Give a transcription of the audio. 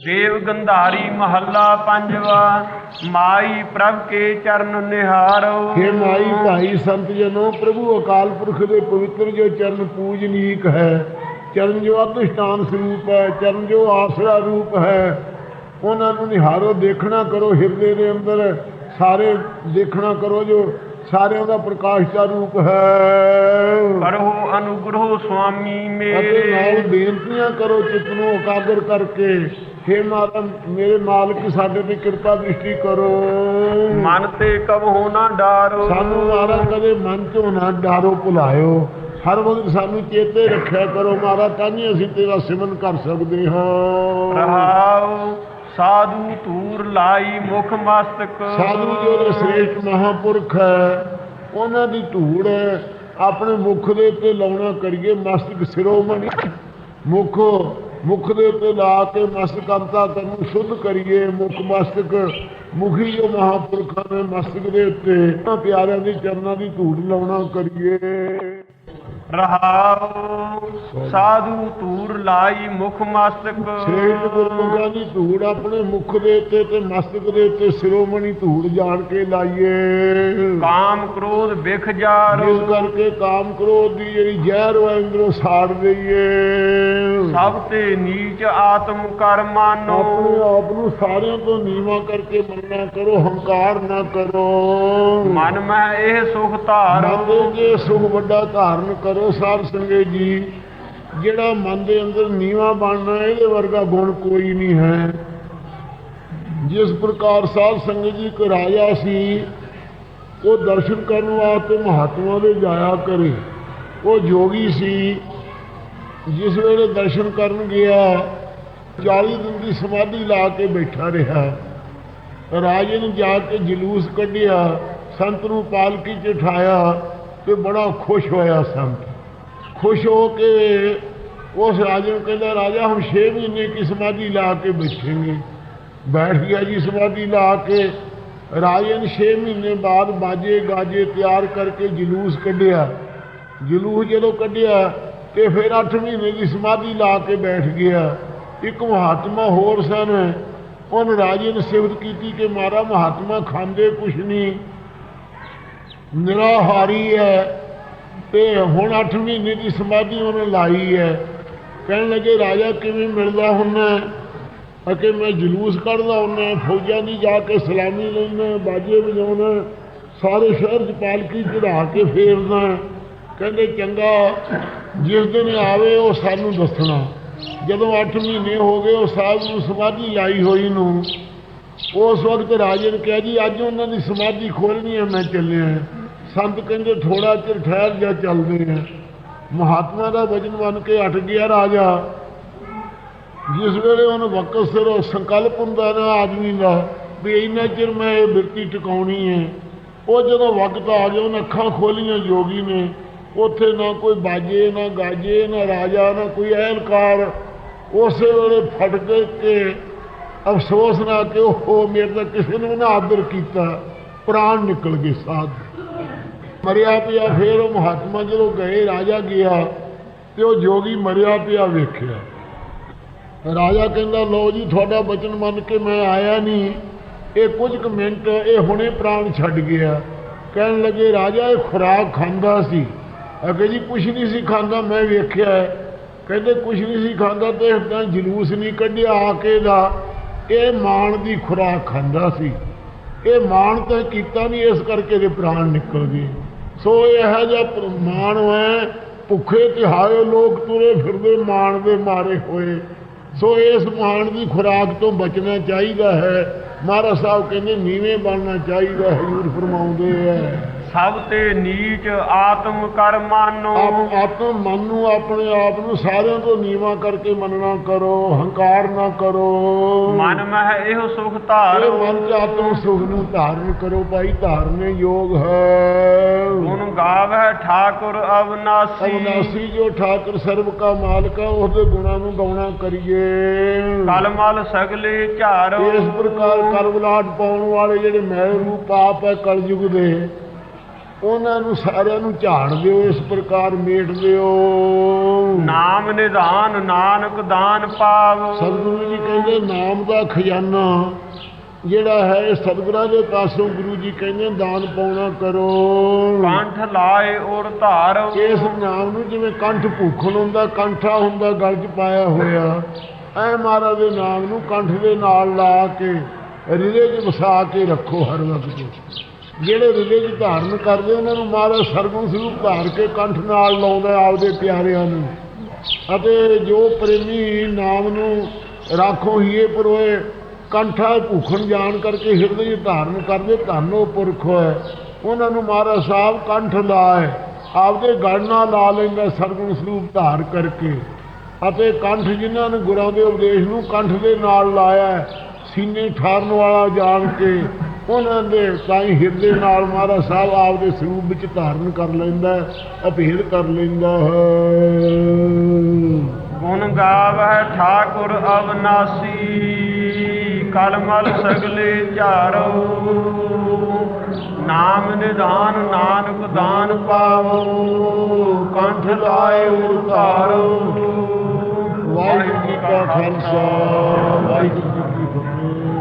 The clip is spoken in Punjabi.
ਦੇਵ ਗੰਧਾਰੀ ਮਹੱਲਾ ਪੰਜਵਾ, ਮਾਈ ਪ੍ਰਭ ਕੇ ਚਰਨ ਨਿਹਾਰੋ। हे ਮਾਈ ਭਾਈ ਸੰਤ ਜਨੋ, ਪ੍ਰਭੂ ਅਕਾਲ ਪੁਰਖ ਦੇ ਪਵਿੱਤਰ ਜੋ ਚਰਨ ਪੂਜਨੀਕ ਹੈ, ਚਰਨ ਜੋ ਅਧਿਸ਼ਟਾਨ ਸਰੂਪ ਹੈ, ਚਰਨ ਜੋ ਆਸਰਾ ਰੂਪ ਹੈ, ਉਹਨਾਂ ਨੂੰ ਨਿਹਾਰੋ, ਦੇਖਣਾ ਕਰੋ ਹਿਰਦੇ ਦੇ ਅੰਦਰ, ਸਾਰੇ ਦੇਖਣਾ ਕਰੋ ਜੋ ਸਾਰਿਆਂ ਦਾ ਪ੍ਰਕਾਸ਼ ਦਾ ਰੂਪ ਹੈ। ਅਨੁਗ੍ਰਹ ਸੁਆਮੀ ਅਤੇ ਨਾਲ ਮੇਰੇ ਬੇਨਤੀਆਂ ਕਰੋ ਚਿੱਤ ਨੂੰ ਇਕਾਗਰ ਕਰਕੇ। हे ਮਾਤਾ ਮੇਰੇ ਮਾਲਕ ਸਾਡੇ ਤੇ ਕਿਰਪਾ ਦ੍ਰਿਸ਼ਟੀ ਕਰੋ। ਮਨ ਤੇ ਕਬਹੁ ਨਾ ਡਾਰੋ। ਸਾਨੂੰ ਮਹਾਰਾਜ ਕਦੇ ਮਨ ਚੋਂ ਨਾ ਡਾਰੋ ਭੁਲਾਇਓ। ਹਰ ਵਕਤ ਸਾਨੂੰ ਚੇਤੇ ਰੱਖਿਆ ਕਰੋ ਮਹਾਰਾਜ ਤਾਂ ਹੀ ਅਸੀਂ ਤੇਰਾ ਸਿਮਰਨ ਕਰ ਸਕਦੇ ਹਾਂ। ਰਹਾਉ ਸਾਧੂ ਧੂਰ ਲਾਈ ਮੁਖ ਮਸਤਕ। ਸਾਧੂ ਜੋ ਸ੍ਰੇਸ਼ਟ ਮਹਾਪੁਰਖ ਹੈ ਉਹਨਾਂ ਦੀ ਧੂੜ ਹੈ। ਆਪਣੇ ਮੁਖ ਦੇ ਉੱਤੇ ਲਾਉਣਾ ਕਰੀਏ, ਮਸਤਕ ਸਿਰੋਮਣੀ ਮੁਖ ਮੁਖ ਦੇ ਉੱਤੇ ਲਾ ਕੇ ਮਸਤਕ ਅੰਤਾ ਨੂੰ ਸ਼ੁੱਧ ਕਰੀਏ। ਮੁਖ ਮਸਤਕ ਮੁਖੀ ਜੋ ਮਹਾਪੁਰਖਾਂ ਨੇ ਮਸਤਕ ਦੇ ਉੱਤੇ। ਪਿਆਰਿਆਂ ਦੀ ਚਰਨਾਂ ਦੀ ਧੂੜ ਲਾਉਣਾ ਕਰੀਏ। ਰਹਾਉ ਸਾਧੂ ਧੂਰ ਲਾਈ ਮੁਖ ਮਸਤਕ। ਸ੍ਰੇਸ਼ਟ ਗੁਰਮੁਖਾਂ ਦੀ ਧੂੜ ਆਪਣੇ ਮੁਖ ਦੇ ਉੱਤੇ ਤੇ ਮਸਤਕ ਦੇ ਉੱਤੇ ਸਿਰੋਮਣੀ ਧੂੜ ਜਾਣ ਕੇ ਲਾਈਏ। ਕਾਮ ਕ੍ਰੋਧ ਬਿਖ ਜਾਰੋ। ਜਿਸ ਕਰਕੇ ਕਾਮ ਕ੍ਰੋਧ ਦੀ ਜਿਹੜੀ ਜ਼ਹਿਰ ਉਹ ਅੰਦਰੋਂ ਸਾੜ ਦਈਏ। ਸਭ ਤੇ ਨੀਚ ਆਤਮ ਕਰ ਮਾਨੋ। ਆਪਣੇ ਆਪ ਨੂੰ ਸਾਰਿਆਂ ਤੋਂ ਨੀਵਾ ਕਰਕੇ ਮੰਨਣਾ ਕਰੋ ਹੰਕਾਰ ਨਾ ਕਰੋ। ਮਨ ਮਹਿ ਇਹ ਸੁਖ ਧਾਰੋ। ਮਨ ਦੇ ਜੇ ਸੁਖ ਵੱਡਾ ਧਾਰਨ ਕਰੋ ਸਾਧ ਸੰਗੇ ਜੀ। ਜਿਹੜਾ ਮਨ ਦੇ ਅੰਦਰ ਨੀਵਾ ਬਣਨਾ, ਇਹਦੇ ਵਰਗਾ ਗੁਣ ਕੋਈ ਨਹੀਂ ਹੈ। ਜਿਸ ਪ੍ਰਕਾਰ ਸਾਧ ਸੰਗਤ ਜੀ ਇੱਕ ਰਾਜਾ ਸੀ, ਉਹ ਦਰਸ਼ਨ ਕਰਨ ਵਾਸਤੇ ਮਹਾਤਮਾ ਦੇ ਜਾਇਆ ਕਰੇ। ਉਹ ਜੋਗੀ ਸੀ, ਜਿਸ ਵੇਲੇ ਦਰਸ਼ਨ ਕਰਨ ਗਿਆ 40 ਦਿਨ ਦੀ ਸਮਾਧੀ ਲਾ ਕੇ ਬੈਠਾ ਰਿਹਾ। ਰਾਜੇ ਨੇ ਜਾ ਕੇ ਜਲੂਸ ਕੱਢਿਆ, ਸੰਤ ਨੂੰ ਪਾਲਕੀ 'ਚ ਠਾਇਆ ਤੇ ਬੜਾ ਖੁਸ਼ ਹੋਇਆ ਸੰਤ। ਖੁਸ਼ ਹੋ ਕੇ ਉਸ ਰਾਜੇ ਨੂੰ ਕਹਿੰਦਾ, ਰਾਜਾ ਹਮ 6 ਮਹੀਨੇ ਕੀ ਸਮਾਧੀ ਲਾ ਕੇ ਬੈਠੇਗੇ। ਬੈਠ ਗਿਆ ਜੀ ਸਮਾਧੀ ਲਾ ਕੇ। ਰਾਜੇ ਨੇ 6 ਮਹੀਨੇ ਬਾਅਦ ਬਾਜੇ ਗਾਜੇ ਤਿਆਰ ਕਰਕੇ ਜਲੂਸ ਕੱਢਿਆ। ਜਲੂਸ ਜਦੋਂ ਕੱਢਿਆ ਤੇ ਫਿਰ 8 ਮਹੀਨੇ ਦੀ ਸਮਾਧੀ ਲਾ ਕੇ ਬੈਠ ਗਿਆ। ਇੱਕ ਮਹਾਤਮਾ ਹੋਰ ਸਨ। ਉਹਨ ਰਾਜੇ ਨੇ ਸਿਫਤ ਕੀਤੀ ਕਿ, ਮਾਰਾ ਮਹਾਤਮਾ, ਖਾਂਦੇ ਕੁਛ ਨਹੀਂ। ਨਿਰਾਹਾਰੀ ਹੈ। ਤੇ ਹੁਣ 8 ਮਹੀਨੇ ਦੀ ਸਮਾਧੀ ਉਹਨੇ ਲਾਈ ਹੈ। ਕਹਿਣ ਲੱਗੇ, ਰਾਜਾ, ਕਿਵੇਂ ਮਿਲਦਾ ਹੁੰਦਾ ਅਕੇ ਮੈਂ ਜਲੂਸ ਕੱਢਦਾ ਹੁੰਦਾ ਫੌਜਾਂ ਦੀ ਜਾ ਕੇ ਸਲਾਮੀ ਲੈਣਾ ਬਾਜੇ ਵਜਾਉਣਾ ਸਾਰੇ ਸ਼ਹਿਰ 'ਚ ਪਾਲਕੀ ਚੜਾ ਕੇ ਫੇਰਨਾ ਕਹਿੰਦੇ, ਚੰਗਾ, ਜਿਸ ਦਿਨ ਆਵੇ ਉਹ ਸਾਨੂੰ ਦੱਸਣਾ। ਜਦੋਂ 8 ਮਹੀਨੇ ਹੋ ਗਏ, ਉਹ ਸਾਹਿਬ ਨੂੰ ਸਮਾਧੀ ਲਾਈ ਹੋਈ ਨੂੰ। ਉਸ ਵਕਤ ਰਾਜੇ ਨੇ ਕਿਹਾ, ਜੀ, ਅੱਜ ਉਹਨਾਂ ਦੀ ਸਮਾਧੀ ਖੋਲਣੀ ਹੈ, ਮੈਂ ਚੱਲਿਆ ਸੰਤ ਕਹਿੰਦੇ ਥੋੜਾ ਚਿਰ ਠਹਿਰ ਜਾ, ਚੱਲਦੇ ਆ। ਮਹਾਤਮਾ ਦਾ ਵਜ਼ਨ ਬਣ ਕੇ ਹਟ ਗਿਆ ਰਾਜਾ। ਜਿਸ ਵੇਲੇ ਉਹਨੂੰ ਵਕਤ ਸਿਰ ਉਹ ਸੰਕਲਪ ਹੁੰਦਾ ਨਾ ਆਦਮੀ ਦਾ, ਵੀ ਇੰਨਾ ਚਿਰ ਮੈਂ ਇਹ ਬਿਰਤੀ ਟਿਕਾਉਣੀ ਹੈ ਉਹ ਜਦੋਂ ਵਕਤ ਆ ਗਿਆ, ਉਹਨੇ ਅੱਖਾਂ ਖੋਲੀਆਂ ਯੋਗੀ ਨੇ। ਉੱਥੇ ਨਾ ਕੋਈ ਬਾਜੇ, ਨਾ ਗਾਜੇ, ਨਾ ਰਾਜਾ, ਨਾ ਕੋਈ ਅਹਿਲਕਾਰ ਉਸੇ ਵੇਲੇ ਫਟ ਕੇ ਕਿ ਅਫਸੋਸ ਨਾ ਕਿ ਉਹ ਮੇਰੇ ਤਾਂ ਕਿਸੇ ਨੇ ਨਾ ਆਦਰ ਕੀਤਾ। ਪ੍ਰਾਣ ਨਿਕਲ ਗਏ ਸਾਧ। ਮਰਿਆ ਪਿਆ, ਫੇਰ ਉਹ ਮਹਾਤਮਾ ਜਦੋਂ ਗਏ, ਰਾਜਾ ਗਿਆ ਤੇ ਉਹ ਜੋਗੀ ਮਰਿਆ ਪਿਆ ਵੇਖਿਆ। ਰਾਜਾ ਕਹਿੰਦਾ, ਲਓ ਜੀ, ਤੁਹਾਡਾ ਬਚਨ ਮੰਨ ਕੇ ਮੈਂ ਆਇਆ ਨਹੀਂ। ਇਹ ਕੁਝ ਕੁ ਮਿੰਟ, ਇਹ ਹੁਣੇ ਪ੍ਰਾਣ ਛੱਡ ਗਿਆ। ਕਹਿਣ ਲੱਗੇ, ਰਾਜਾ, ਇਹ ਖੁਰਾਕ ਖਾਂਦਾ ਸੀ। ਅਗੇ ਜੀ, ਕੁਛ ਨਹੀਂ ਸੀ ਖਾਂਦਾ, ਮੈਂ ਵੇਖਿਆ। ਕਹਿੰਦੇ, ਕੁਛ ਨਹੀਂ ਸੀ ਖਾਂਦਾ ਤੇ ਤਾਂ ਜਲੂਸ ਨਹੀਂ ਕੱਢਿਆ ਆ ਕੇ ਦਾ। ਇਹ ਮਾਣ ਦੀ ਖੁਰਾਕ ਖਾਂਦਾ ਸੀ। ਇਹ ਮਾਣ ਤਾਂ ਕੀਤਾ ਨਹੀਂ, ਇਸ ਕਰਕੇ ਦੇ ਪ੍ਰਾਣ ਨਿਕਲ ਗਏ। ਸੋ ਇਹ ਜਿਹਾ ਪ੍ਰ- ਮਾਣ ਹੈ, ਭੁੱਖੇ ਤਿਹਾਏ ਲੋਕ ਤੁਰੇ ਫਿਰਦੇ ਮਾਣ ਦੇ ਮਾਰੇ ਹੋਏ। ਸੋ ਇਸ ਮਾਣ ਦੀ ਖੁਰਾਕ ਤੋਂ ਬਚਣਾ ਚਾਹੀਦਾ ਹੈ। ਮਹਾਰਾਜ ਸਾਹਿਬ ਕਹਿੰਦੇ, ਨੀਵੇਂ ਬਣਨਾ ਚਾਹੀਦਾ ਹੈ, ਹਜ਼ੂਰ ਫਰਮਾਉਂਦੇ ਹੈ। ਸਭ ਤੇ ਨੀਚ ਆਤਮ ਕਰ ਮਾਨੋ। ਆਤਮ ਮਨ ਨੂੰ ਆਪਣੇ ਆਪ ਨੂੰ ਸਾਰਿਆਂ ਤੋਂ ਨੀਵਾ ਕਰਕੇ ਮੰਨਣਾ ਕਰੋ ਹੰਕਾਰ ਨਾ ਕਰੋ। ਮਨ ਮਹਿ ਇਹੋ ਸੁਖ ਧਾਰੋ। ਮਨ ਚ ਆਤਮ ਸੁਖ ਨੂੰ ਧਾਰਨ ਕਰੋ ਭਾਈ ਧਾਰਨੇ ਯੋਗ ਹੈ। ਗੁਣ ਗਾਵੈ ਠਾਕੁਰ ਅਵਨਾਸੀ। ਅਵਨਾਸੀ ਜੋ ਠਾਕੁਰ ਸਰਬ ਕਾ ਮਾਲਕ ਹੈ ਉਹਦੇ ਗੁਣਾਂ ਨੂੰ ਗਾਉਣਾ ਕਰੀਏ। ਕਲਮਲ ਸਗਲੇ ਝਾਰੋ। ਇਸ ਪ੍ਰਕਾਰ ਕਰਵਲਾਟ ਪਾਉਣ ਵਾਲੇ ਜਿਹੜੇ ਮੈਲ ਰੂਪ ਆਪ ਹੈ ਕਲਯੁਗ ਦੇ ਉਹਨਾਂ ਨੂੰ ਸਾਰਿਆਂ ਨੂੰ ਝਾੜ ਦਿਓ ਇਸ ਪ੍ਰਕਾਰ ਮੇਟ ਦਿਓ। ਨਾਮ ਨਿਧਾਨ ਨਾਨਕ ਦਾਨ ਪਾਵ। ਸਤਿਗੁਰੂ ਜੀ ਕਹਿੰਦੇ ਨਾਮ ਦਾ ਖਜ਼ਾਨਾ ਜਿਹੜਾ ਹੈ ਸਤਿਗੁਰਾਂ ਦੇ ਪਾਸੋਂ ਗੁਰੂ ਜੀ ਕਹਿੰਦੇ ਦਾਨ ਪਾਉਣਾ ਕਰੋ। ਕੰਠ ਲਾਏ ਔਰ ਧਾਰੋ। ਇਸ ਨਾਮ ਨੂੰ ਜਿਵੇਂ ਕੰਠ ਭੂਖਣ ਹੁੰਦਾ ਕੰਠਾ ਹੁੰਦਾ ਗਲ 'ਚ ਪਾਇਆ ਹੋਇਆ ਐ ਮਹਾਰਾਜ ਦੇ ਨਾਮ ਨੂੰ ਕੰਠ ਦੇ ਨਾਲ ਲਾ ਕੇ ਹਿਰਦੇ 'ਚ ਵਸਾ ਕੇ ਰੱਖੋ ਹਰ ਵਕਤ। ਜਿਹੜੇ ਹਿਰਦੇ 'ਚ ਧਾਰਨ ਕਰਦੇ, ਉਹਨਾਂ ਨੂੰ ਮਹਾਰਾਜ ਸਰਗੁਣ ਸਰੂਪ ਧਾਰ ਕੇ ਕੰਠ ਨਾਲ ਲਾਉਂਦਾ ਆਪਦੇ ਪਿਆਰਿਆਂ ਨੂੰ। ਅਤੇ ਜੋ ਪ੍ਰੇਮੀ ਨਾਮ ਨੂੰ ਰਾਖੋ ਹੀਏ ਪਰੋਏ, ਕੰਠਾ ਭੂਖਣ ਜਾਣ ਕਰਕੇ ਹਿਰਦੇ 'ਚ ਧਾਰਨ ਕਰਦੇ, ਧੰਨੋ ਪੁਰਖ ਹੋਏ ਉਹਨਾਂ ਨੂੰ ਮਹਾਰਾਜ ਸਾਹਿਬ ਕੰਠ ਲਾਏ, ਆਪਦੇ ਗੜਨਾ ਲਾ ਲੈਂਦਾ ਸਰਗੁਣ ਸਰੂਪ ਧਾਰ ਕਰਕੇ। ਅਤੇ ਕੰਠ ਜਿਨ੍ਹਾਂ ਨੇ ਗੁਰਾਂ ਦੇ ਉਪਦੇਸ਼ ਨੂੰ ਕੰਠ ਦੇ ਨਾਲ ਲਾਇਆ ਸੀਨੇ ਠਾਰਨ ਵਾਲਾ ਜਾਣ ਕੇ ਉਹਨਾਂ ਦੇ ਸਾਈਂ ਹਿਰਦੇ ਨਾਲ ਮਹਾਰਾਜ ਸਾਹਿਬ ਆਪਦੇ ਸਰੂਪ ਵਿੱਚ ਧਾਰਨ ਕਰ ਲੈਂਦਾ ਹੈ, ਅਭੇਦ ਕਰ ਲੈਂਦਾ ਹੈ। ਗੁਣ ਗਾਵੈ ਠਾਕੁਰ ਅਵਨਾਸੀ ਕਲਮਲ ਸਗਲੇ ਝਾਰੋ। ਨਾਮ ਨਿਧਾਨ ਨਾਨਕ ਦਾਨ ਪਾਵੋ ਕੰਠ ਲਾਏ ਉਤਾਰੋ ਵਾਹਿਗੁਰੂ ਜੀ ਕਾ ਖਾਲਸਾ ਵਾਹਿਗੁਰੂ ਜੀ ਕੀ ਫਤਿਹ।